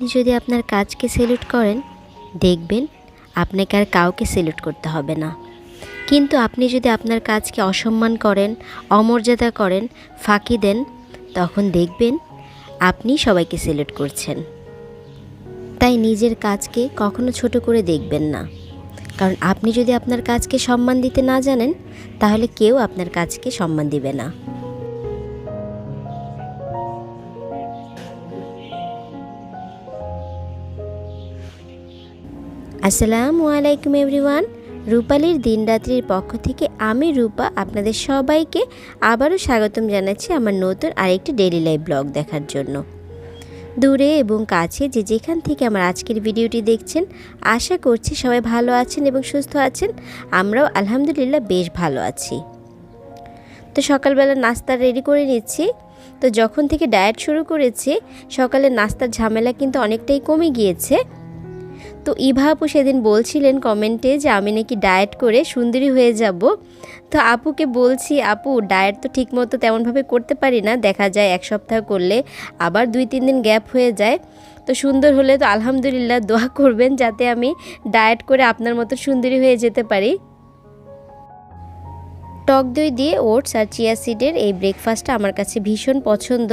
আপনি যদি আপনার কাজকে সেলুট করেন, দেখবেন আপনাকে আর কাউকে সেলুট করতে হবে না। কিন্তু আপনি যদি আপনার কাজকে অসম্মান করেন, অমর্যাদা করেন, ফাঁকি দেন, তখন দেখবেন আপনি সবাইকে সেলুট করছেন। তাই নিজের কাজকে কখনো ছোট করে দেখবেন না। কারণ আপনি যদি আপনার কাজকে সম্মান দিতে না জানেন, তাহলে কেউ আপনার কাজকে সম্মান দিবে না। আসসালামু আলাইকুম এভরিওয়ান। রূপালীর দিনরাত্রির পক্ষ থেকে আমি রূপা আপনাদের সবাইকে আবারও স্বাগতম জানাচ্ছি আমার নতুন আরেকটি ডেলি লাইফ ব্লগ দেখার জন্য। দূরে এবং কাছে যে যেখান থেকে আমার আজকের ভিডিওটি দেখছেন, আশা করছি সবাই ভালো আছেন এবং সুস্থ আছেন। আমরাও আলহামদুলিল্লাহ বেশ ভালো আছি। তো সকালবেলা নাস্তা রেডি করে নিচ্ছি। তো যখন থেকে ডায়েট শুরু করেছি সকালে নাস্তার ঝামেলা কিন্তু অনেকটাই কমে গিয়েছে। তো ইভা আপু সেদিন বলছিলেন কমেন্টে যে আমি নাকি ডায়েট করে সুন্দরী হয়ে যাব। তো আপুকে বলছি, আপু ডায়েট তো ঠিকমতো তেমনভাবে করতে পারি না। দেখা যায় এক সপ্তাহ করলে আবার দুই তিন দিন গ্যাপ হয়ে যায়। তো সুন্দর হলে তো আলহামদুলিল্লাহ দোয়া করবেন যাতে আমি ডায়েট করে আপনার মতো সুন্দরী হয়ে যেতে পারি। টক দই দিয়ে ওটস আর চিয়া সিডের এই ব্রেকফাস্টটা আমার কাছে ভীষণ পছন্দ।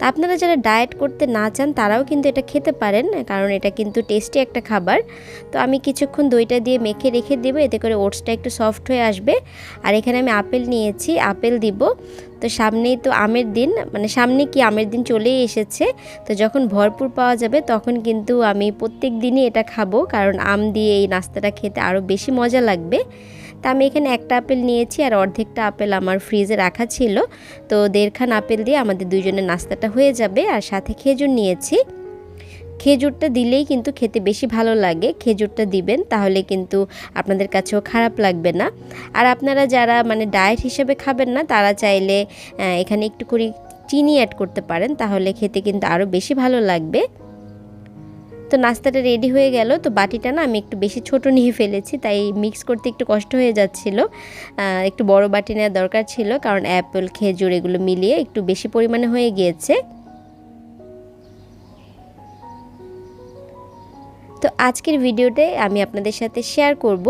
তা আপনারা যারা ডায়েট করতে না চান, তারাও কিন্তু এটা খেতে পারেন, কারণ এটা কিন্তু টেস্টি একটা খাবার। তো আমি কিছুক্ষণ দইটা দিয়ে মেখে রেখে দেবো, এতে করে ওটসটা একটু সফট হয়ে আসবে। আর এখানে আমি আপেল নিয়েছি, আপেল দিব। তো সামনেই তো আমের দিন মানে সামনে কি আমের দিন চলেই এসেছে। তো যখন ভরপুর পাওয়া যাবে, তখন কিন্তু আমি প্রত্যেক দিনই এটা খাব, কারণ আম দিয়ে এই নাস্তাটা খেতে আরও বেশি মজা লাগবে। তা আমি এখানে একটা আপেল নিয়েছি আর অর্ধেকটা আপেল আমার ফ্রিজে রাখা ছিল। তো দেড়খান আপেল দিয়ে আমাদের দুজনের নাস্তাটা হয়ে যাবে আর সাথে খেজুর নিয়েছি। খেজুরটা দিলেই কিন্তু খেতে বেশি ভালো লাগে। খেজুরটা দিবেন, তাহলে কিন্তু আপনাদের কাছেও খারাপ লাগবে না। আর আপনারা যারা মানে ডায়েট হিসেবে খাবেন না, তারা চাইলে এখানে একটু করে চিনি অ্যাড করতে পারেন, তাহলে খেতে কিন্তু আরও বেশি ভালো লাগবে। তো নাস্তাটা রেডি হয়ে গেল। তো বাটিটা না আমি একটু বেশি ছোট নিয়ে ফেলেছি, তাই মিক্স করতে একটু কষ্ট হয়ে যাচ্ছিল। একটু বড় বাটি নেওয়ার দরকার ছিল, কারণ অ্যাপেল খেজুর এগুলো মিলিয়ে একটু বেশি পরিমাণে হয়ে গিয়েছে। আজকের ভিডিওতে আমি আপনাদের সাথে শেয়ার করব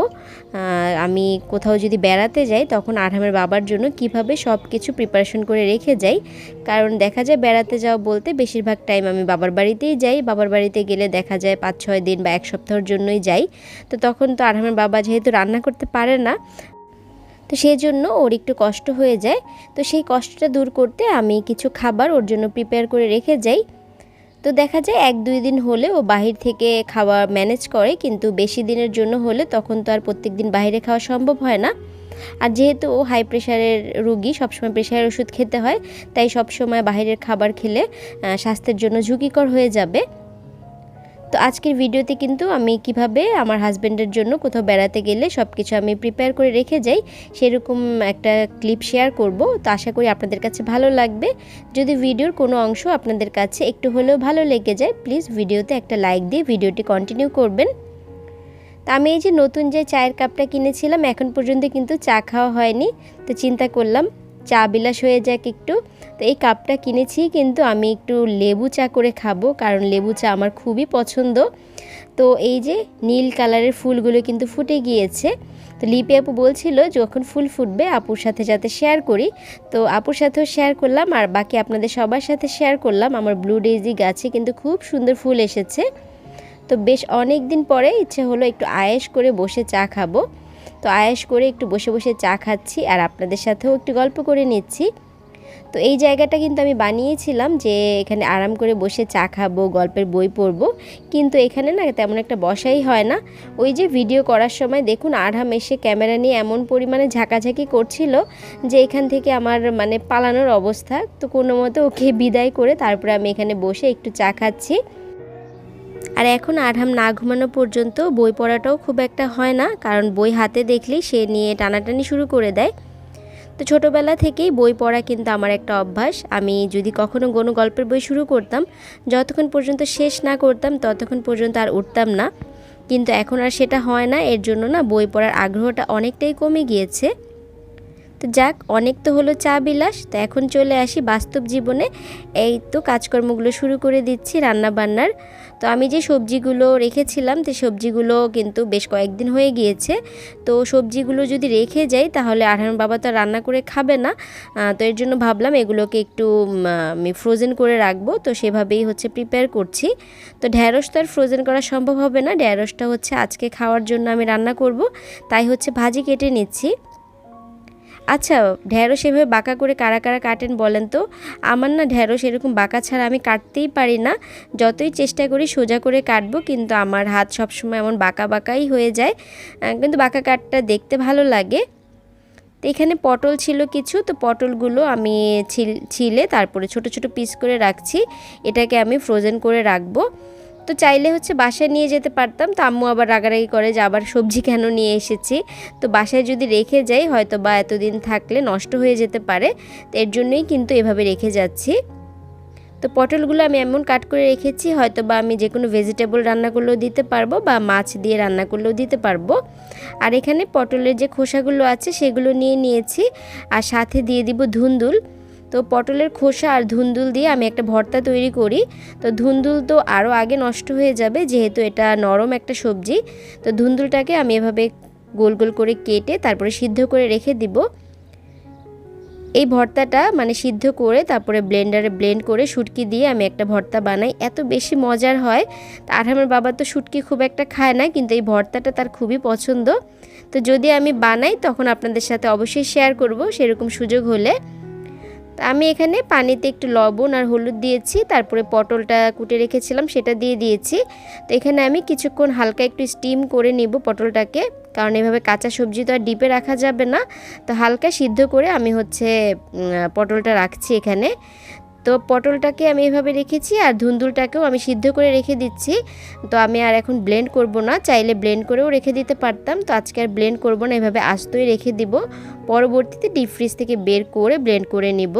আমি কোথাও যদি বেড়াতে যাই তখন আরহামের বাবার জন্য কীভাবে সব কিছু প্রিপারেশন করে রেখে যাই। কারণ দেখা যায় বেড়াতে যাওয়া বলতে বেশিরভাগ টাইম আমি বাবার বাড়িতেই যাই, বাবার বাড়িতে গেলে দেখা যায় পাঁচ ছয় দিন বা এক সপ্তাহের জন্যই যাই। তো তখন তো আরহামের বাবা যেহেতু রান্না করতে পারে না, তো সেই জন্য ওর একটু কষ্ট হয়ে যায়। তো সেই কষ্টটা দূর করতে আমি কিছু খাবার ওর জন্য প্রিপেয়ার করে রেখে যাই। তো দেখা যায় এক, দুই দিন হলে ও বাহির থেকে খাওয়া ম্যানেজ করে, কিন্তু বেশি দিনের জন্য হলে তখন তো আর প্রত্যেক দিন বাইরে খাওয়া সম্ভব হয় না। আর যেহেতু ও হাই প্রেশারের রুগী, সবসময় প্রেশারের ওষুধ খেতে হয়, তাই সবসময় বাইরের খাবার খেলে স্বাস্থ্যের জন্য ঝুঁকিকর হয়ে যাবে। তো আজকের ভিডিওতে কিন্তু আমি কীভাবে আমার হাজব্যান্ডের জন্য কোথাও বেড়াতে গেলে সব কিছু আমি প্রিপেয়ার করে রেখে যাই, সেরকম একটা ক্লিপ শেয়ার করব। তো আশা করি আপনাদের কাছে ভালো লাগবে। যদি ভিডিওর কোনো অংশ আপনাদের কাছে একটু হলেও ভালো লেগে যায় প্লিজ ভিডিওতে একটা লাইক দিয়ে ভিডিওটি কন্টিনিউ করবেন। তা আমি এই যে নতুন যে চায়ের কাপটা কিনেছিলাম, এখন পর্যন্ত কিন্তু চা খাওয়া হয়নি, তো চিন্তা করলাম চা বিলাস হয়ে যাক একটু। তো এই কাপটা কিনেছি, কিন্তু আমি একটু লেবু চা করে খাব, কারণ লেবু চা আমার খুবই পছন্দ। তো এই যে নীল কালারের ফুলগুলো কিন্তু ফুটে গিয়েছে। তো লিপি আপু বলছিল, যখন ফুল ফুটবে, আপুর সাথে যাতে শেয়ার করি। তো আপুর সাথেও শেয়ার করলাম, আর বাকি আপনাদের সবার সাথে শেয়ার করলাম। আমার ব্লু ডেজি গাছে কিন্তু খুব সুন্দর ফুল এসেছে। তো বেশ অনেক দিন পরে ইচ্ছে হলো একটু আয়েস করে বসে চা খাব। তো আয়েস করে একটু বসে বসে চা খাচ্ছি আর আপনাদের সাথেও একটু গল্প করে নিচ্ছি। তো এই জায়গাটা কিন্তু আমি বানিয়েছিলাম যে এখানে আরাম করে বসে চা খাব, গল্পের বই পড়ব। কিন্তু এখানে না তেমন একটা বসাই হয় না। ওই যে ভিডিও করার সময় দেখুন আরহাম এসে ক্যামেরা নিয়ে এমন পরিমাণে ঝাঁকাঝাঁকি করছিল যে এখান থেকে আমার মানে পালানোর অবস্থা। তো কোনো মতো ওকে বিদায় করে তারপরে আমি এখানে বসে একটু চা খাচ্ছি। আর এখন আরহাম না ঘুমানো পর্যন্ত বই পড়াটাও খুব একটা হয় না, কারণ বই হাতে দেখলেই সে নিয়ে টানাটানি শুরু করে দেয়। তো ছোটোবেলা থেকেই বই পড়া কিন্তু আমার একটা অভ্যাস। আমি যদি কখনো কোনো গল্পের বই শুরু করতাম, যতক্ষণ পর্যন্ত শেষ না করতাম, ততক্ষণ পর্যন্ত আর উঠতাম না। কিন্তু এখন আর সেটা হয় না, এর জন্য না বই পড়ার আগ্রহটা অনেকটাই কমে গিয়েছে। তো যাক, অনেক তো হলো চা বিলাস, তো এখন চলে আসি বাস্তব জীবনে। এই তো কাজকর্মগুলো শুরু করে দিচ্ছি রান্না বান্নার তো আমি যে সবজিগুলো রেখেছিলাম, তো সবজিগুলো কিন্তু বেশ কয়েকদিন হয়ে গিয়েছে। তো সবজিগুলো যদি রেখে যাই, তাহলে আরহান বাবা তো রান্না করে খাবে না। তো এর জন্য ভাবলাম এগুলোকে একটু আমি ফ্রোজেন করে রাখব। তো সেভাবেই হচ্ছে প্রিপেয়ার করছি। তো ঢ্যাঁড়স তো আর ফ্রোজেন করা সম্ভব হবে না। ঢ্যাঁড়সটা হচ্ছে আজকে খাওয়ার জন্য আমি রান্না করব। তাই হচ্ছে ভাজি কেটে নিচ্ছি। আচ্ছা ঢ্যাঁড়স এভাবে বাঁকা করে কারা কারা কাটেন বলেন তো? আমার না ঢ্যাঁড়স এরকম বাঁকা ছাড়া আমি কাটতেই পারি না। যতই চেষ্টা করি সোজা করে কাটবো, কিন্তু আমার হাত সবসময় এমন বাঁকা বাঁকাই হয়ে যায়। কিন্তু বাঁকা কাটটা দেখতে ভালো লাগে। তো এখানে পটল ছিল কিছু, তো পটলগুলো আমি ছিলে তারপরে ছোট ছোট পিস করে রাখছি। এটাকে আমি ফ্রোজেন করে রাখব। তো চাইলে হচ্ছে বাসায় নিয়ে যেতে পারতাম। তো আম্মু আবার রাগারাগি করে যে আবার সবজি কেন নিয়ে এসেছি? তো বাসায় যদি রেখে যাই হয়তো বা এতদিন থাকলে নষ্ট হয়ে যেতে পারে। তো এর জন্যই কিন্তু এভাবে রেখে যাচ্ছি। তো পটলগুলো আমি এমন কাট করে রেখেছি হয়তো বা আমি যে কোনো ভেজিটেবল রান্না করলেও দিতে পারব বা মাছ দিয়ে রান্না করলেও দিতে পারব। আর এখানে পটলের যে খোসাগুলো আছে, সেগুলো নিয়ে নিয়েছি। আর সাথে দিয়ে দিব ধুন্দুল। তো পটলের খোসা আর ধুন্দুল দিয়ে আমি একটা ভর্তা তৈরি করি। তো ধুন্দুল তো আরও আগে নষ্ট হয়ে যাবে, যেহেতু এটা নরম একটা সবজি। তো ধুন্দুলটাকে আমি এভাবে গোল গোল করে কেটে তারপরে সিদ্ধ করে রেখে দিব। এই ভর্তাটা মানে সিদ্ধ করে তারপরে ব্লেন্ডারে ব্লেন্ড করে শুটকি দিয়ে আমি একটা ভর্তা বানাই। এত বেশি মজার হয় আর আমার বাবা তো শুটকি খুব একটা খায় না, কিন্তু এই ভর্তাটা তার খুবই পছন্দ। তো যদি আমি বানাই, তখন আপনাদের সাথে অবশ্যই শেয়ার করব, সেরকম সুযোগ হলে। আমি এখানে পানিতে একটু লবণ আর হলুদ দিয়েছি, তারপরে পটলটা কুটে রেখেছিলাম, সেটা দিয়ে দিয়েছি। তো এখানে আমি কিছুক্ষণ হালকা একটু স্টিম করে নিব পটলটাকে, কারণ এভাবে কাঁচা সবজি তো আর ডিপে রাখা যাবে না। তো হালকা সিদ্ধ করে আমি হচ্ছে পটলটা রাখছি এখানে। তো পটলটাকে আমি এভাবে রেখেছি আর ধুন্দুলটাকেও আমি সিদ্ধ করে রেখে দিচ্ছি। তো আমি আর এখন ব্লেন্ড করব না, চাইলে ব্লেন্ড করেও রেখে দিতে পারতাম। তো আজকে আর ব্লেন্ড করব না, এভাবে আস্তই রেখে দিব। পরবর্তীতে ডিপ ফ্রিজ থেকে বের করে ব্লেন্ড করে নিব।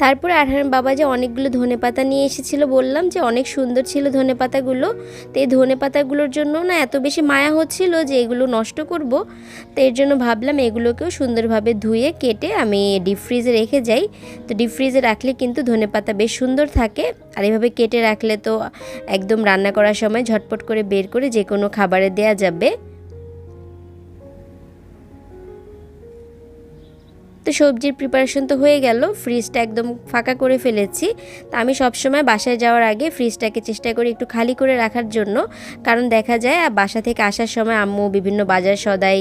তারপরে আঠারো বাবা যে অনেকগুলো ধনে পাতা নিয়ে এসেছিল, বললাম যে অনেক সুন্দর ছিল ধনে পাতাগুলো তো এই ধনে পাতাগুলোর জন্য না এত বেশি মায়া হচ্ছিল যে এগুলো নষ্ট করব। তো এর জন্য ভাবলাম এগুলোকেও সুন্দরভাবে ধুয়ে, কেটে আমি ডিপ ফ্রিজে রেখে যাই। তো ডিপ ফ্রিজে রাখলে কিন্তু ধনে পাতা বেশ সুন্দর থাকে। আর এভাবে কেটে রাখলে তো একদম রান্না করার সময় ঝটপট করে বের করে যে কোনো খাবারে দেয়া যাবে। তো সবজির প্রিপারেশন তো হয়ে গেল ফ্রিজটা একদম ফাঁকা করে ফেলেছি। তা আমি সবসময় বাসায় যাওয়ার আগে ফ্রিজটাকে চেষ্টা করি একটু খালি করে রাখার জন্য। কারণ দেখা যায় বাসা থেকে আসার সময় আম্মু বিভিন্ন বাজার সদাই,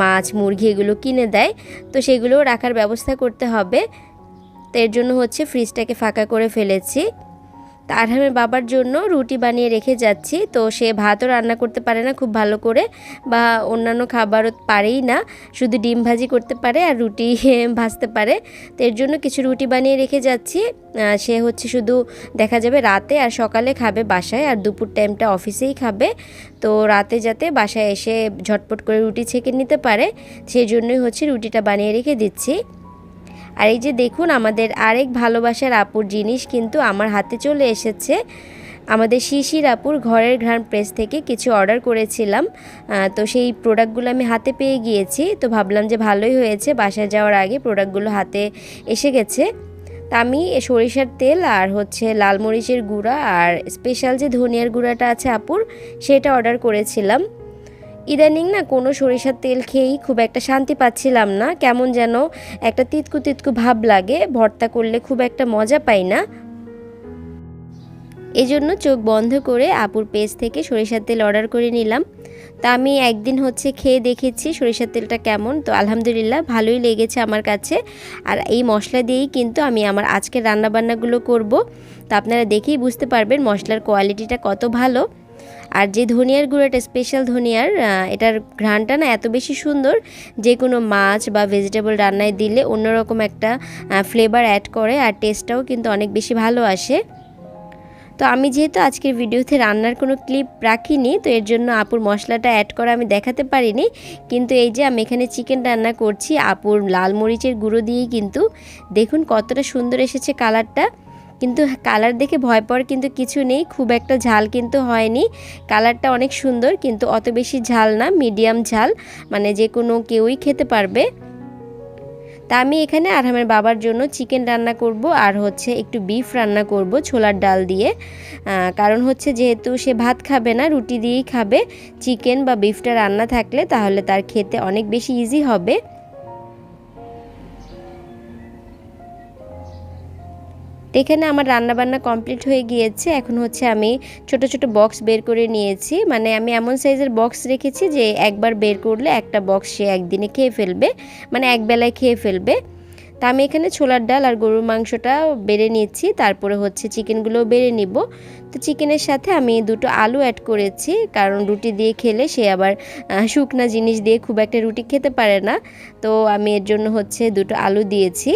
মাছ, মুরগি এগুলো কিনে দেয়। তো সেগুলোও রাখার ব্যবস্থা করতে হবে। তো এর জন্য হচ্ছে ফ্রিজটাকে ফাঁকা করে ফেলেছি। তা আরহামের বাবার জন্য রুটি বানিয়ে রেখে যাচ্ছি। তো সে ভাতও রান্না করতে পারে না খুব ভালো করে বা অন্যান্য খাবারও পারেই না। শুধু ডিম ভাজি করতে পারে আর রুটি ভাজতে পারে। তো এর জন্য কিছু রুটি বানিয়ে রেখে যাচ্ছি। সে হচ্ছে শুধু দেখা যাবে রাতে আর সকালে খাবে বাসায় আর দুপুর টাইমটা অফিসেই খাবে। তো রাতে যাতে বাসায় এসে ঝটপট করে রুটি ছেঁকে নিতে পারে, সেই জন্যই হচ্ছে রুটিটা বানিয়ে রেখে দিচ্ছি। আর এই যে দেখুন, আমাদের আরেক ভালোবাসার আপুর জিনিস কিন্তু আমার হাতে চলে এসেছে। আমাদের শিশির আপুর ঘরের ঘ্রাণ প্রেস থেকে কিছু অর্ডার করেছিলাম। তো সেই প্রোডাক্টগুলো আমি হাতে পেয়ে গিয়েছি। তো ভাবলাম যে ভালোই হয়েছে, বাসায় যাওয়ার আগে প্রোডাক্টগুলো হাতে এসে গেছে। তা আমি সরিষার তেল আর হচ্ছে লাল মরিচের গুঁড়া আর স্পেশাল যে ধনিয়ার গুঁড়াটা আছে আপুর, সেটা অর্ডার করেছিলাম। ইদানিং না কোনো সরিষার তেল খেয়েই খুব একটা শান্তি পাচ্ছিলাম না। কেমন যেন একটা তিতকু তিতকু ভাব লাগে, ভর্তা করলে খুব একটা মজা পাই না। এজন্য চোখ বন্ধ করে আপুর পেজ থেকে সরিষার তেল অর্ডার করে নিলাম। তা আমি একদিন হচ্ছে খেয়ে দেখেছি সরিষার তেলটা কেমন। তো আলহামদুলিল্লাহ ভালোই লেগেছে আমার কাছে। আর এই মশলা দিয়েই কিন্তু আমি আমার আজকের রান্নাবান্নাগুলো করব। তো আপনারা দেখেই বুঝতে পারবেন মশলার কোয়ালিটিটা কত ভালো। আর যে ধনিয়ার গুঁড়োটা স্পেশাল ধনিয়ার এটার ঘ্রাণটা না এত বেশি সুন্দর, যে কোনো মাছ বা ভেজিটেবল রান্নায় দিলে অন্যরকম একটা ফ্লেভার অ্যাড করে আর টেস্টটাও কিন্তু অনেক বেশি ভালো আসে। তো আমি যেহেতু আজকের ভিডিওতে রান্নার কোনো ক্লিপ রাখিনি, তো এর জন্য আপুর মশলাটা অ্যাড করা আমি দেখাতে পারিনি। কিন্তু এই যে আমি এখানে চিকেন রান্না করছি, আপুর লাল মরিচের গুঁড়ো দিয়েই কিন্তু দেখুন কতটা সুন্দর এসেছে কালারটা কিন্তু কালার দেখে ভয় পাওয়ার কিন্তু কিছু নেই, খুব একটা ঝাল কিন্তু হয়নি। কালারটা অনেক সুন্দর কিন্তু অত বেশি ঝাল না, মিডিয়াম ঝাল মানে যে কোনো কেউই খেতে পারবে। তা আমি এখানে আরহামের বাবার জন্য চিকেন রান্না করব আর হচ্ছে একটু বিফ রান্না করব ছোলার ডাল দিয়ে। কারণ হচ্ছে যেহেতু সে ভাত খাবে না, রুটি দিয়েই খাবে, চিকেন বা বিফটা রান্না থাকলে তাহলে তার খেতে অনেক বেশি ইজি হবে। এখানে আমার রান্নাবান্না কমপ্লিট হয়ে গিয়েছে। এখন হচ্ছে আমি ছোট ছোট বক্স বের করে নিয়েছি। মানে আমি এমন সাইজের বক্স রেখেছি যে একবার বের করলে একটা বক্স সে একদিনে খেয়ে ফেলবে। মানে এক বেলায় খেয়ে ফেলবে। তা আমি এখানে ছোলার ডাল আর গরুর মাংসটা বেড়ে নিচ্ছি। তারপরে হচ্ছে চিকেনগুলোও বেড়ে নিব। তো চিকেনের সাথে আমি দুটো আলু অ্যাড করেছি। কারণ রুটি দিয়ে খেলে সে আবার শুকনা জিনিস দিয়ে খুব একটা রুটি খেতে পারে না। তো আমি এর জন্য হচ্ছে দুটো আলু দিয়েছি।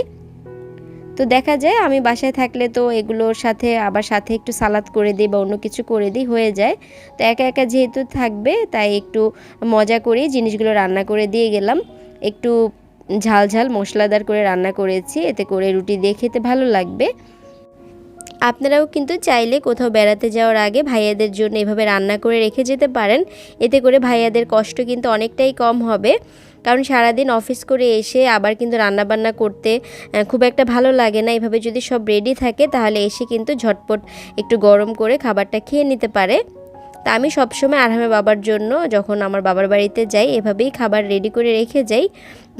তো দেখা যায় আমি বাসায় থাকলে তো এগুলোর সাথে আবার সাথে একটু সালাদ করে দিই বা অন্য কিছু করে দিই, হয়ে যায়। তো একা একা যেহেতু থাকবে, তাই একটু মজা করে জিনিসগুলো রান্না করে দিয়ে গেলাম। একটু ঝাল ঝাল মশলাদার করে রান্না করেছি, এতে করে রুটি দিয়ে খেতে ভালো লাগবে। আপনারাও কিন্তু চাইলে কোথাও বেড়াতে যাওয়ার আগে ভাইয়াদের জন্য এভাবে রান্না করে রেখে যেতে পারেন। এতে করে ভাইয়াদের কষ্ট কিন্তু অনেকটাই কম হবে। কারণ সারাদিন অফিস করে এসে আবার কিন্তু রান্নাবান্না করতে খুব একটা ভালো লাগে না। এভাবে যদি সব রেডি থাকে, তাহলে এসে কিন্তু ঝটপট একটু গরম করে খাবারটা খেয়ে নিতে পারে। তা আমি সবসময় আরামে বাবার জন্য, যখন আমার বাবার বাড়িতে যাই, এভাবেই খাবার রেডি করে রেখে যাই।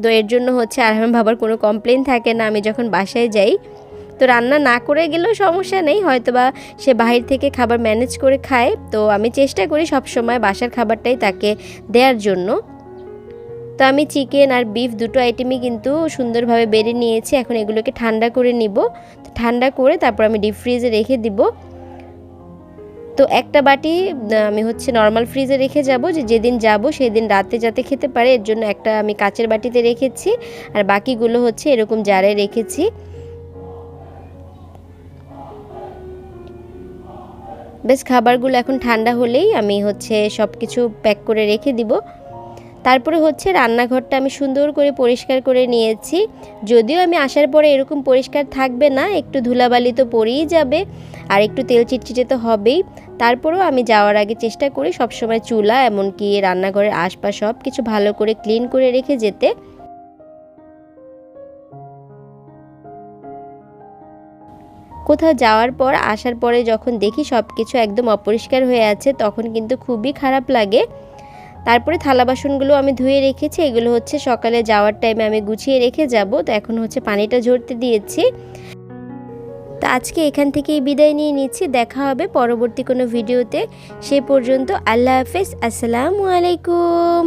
তো এর জন্য হচ্ছে আরামে বাবার কোনো কমপ্লেন থাকে না। আমি যখন বাসায় যাই, তো রান্না না করে গেলেও সমস্যা নেই। হয়তো বা সে বাহির থেকে খাবার ম্যানেজ করে খায়। তো আমি চেষ্টা করি সবসময় বাসার খাবারটাই তাকে দেওয়ার জন্য। তো আমি চিকেন আর বিফ দুটো আইটেমই কিন্তু সুন্দরভাবে বেড়ে নিয়েছি। এখন এগুলোকে ঠান্ডা করে নিব। ঠান্ডা করে তারপর আমি ডিপ ফ্রিজে রেখে দিব। তো একটা বাটি আমি হচ্ছে নর্মাল ফ্রিজে রেখে যাব। যে যেদিন যাব সেদিন রাতে যাতে খেতে পারে, এর জন্য একটা আমি কাচের বাটিতে রেখেছি। আর বাকিগুলো হচ্ছে এরকম জারে রেখেছি। বেশ, খাবারগুলো এখন ঠান্ডা হলেই আমি হচ্ছে সব কিছু প্যাক করে রেখে দিব। তারপরে হচ্ছে রান্নাঘরটা আমি সুন্দর করে পরিষ্কার করে নিয়েছি। যদিও আমি আসার পরে এরকম পরিষ্কার থাকবে না, একটু ধুলাবালি তো পড়েই যাবে আর একটু তেল চিটচিটে তো হবেই। তারপরেও আমি যাওয়ার আগে চেষ্টা করি সবসময় চুলা এমনকি রান্নাঘরের আশপাশ সব কিছু ভালো করে ক্লিন করে রেখে যেতে। কোথাও যাওয়ার পর, আসার পরে যখন দেখি সব কিছু একদম অপরিষ্কার হয়ে আছে, তখন কিন্তু খুবই খারাপ লাগে। তারপরে থালা বাসনগুলো আমি ধুয়ে রেখেছি, এগুলো হচ্ছে সকালে যাওয়ার টাইমে আমি গুছিয়ে রেখে যাব, তো এখন হচ্ছে পানিটা ঝরতে দিয়েছি। তো আজকে এখান থেকেই বিদায় নিয়ে নিচ্ছি, দেখা হবে পরবর্তী কোনো ভিডিওতে সে পর্যন্ত আল্লাহ হাফেজ, আসসালামু আলাইকুম।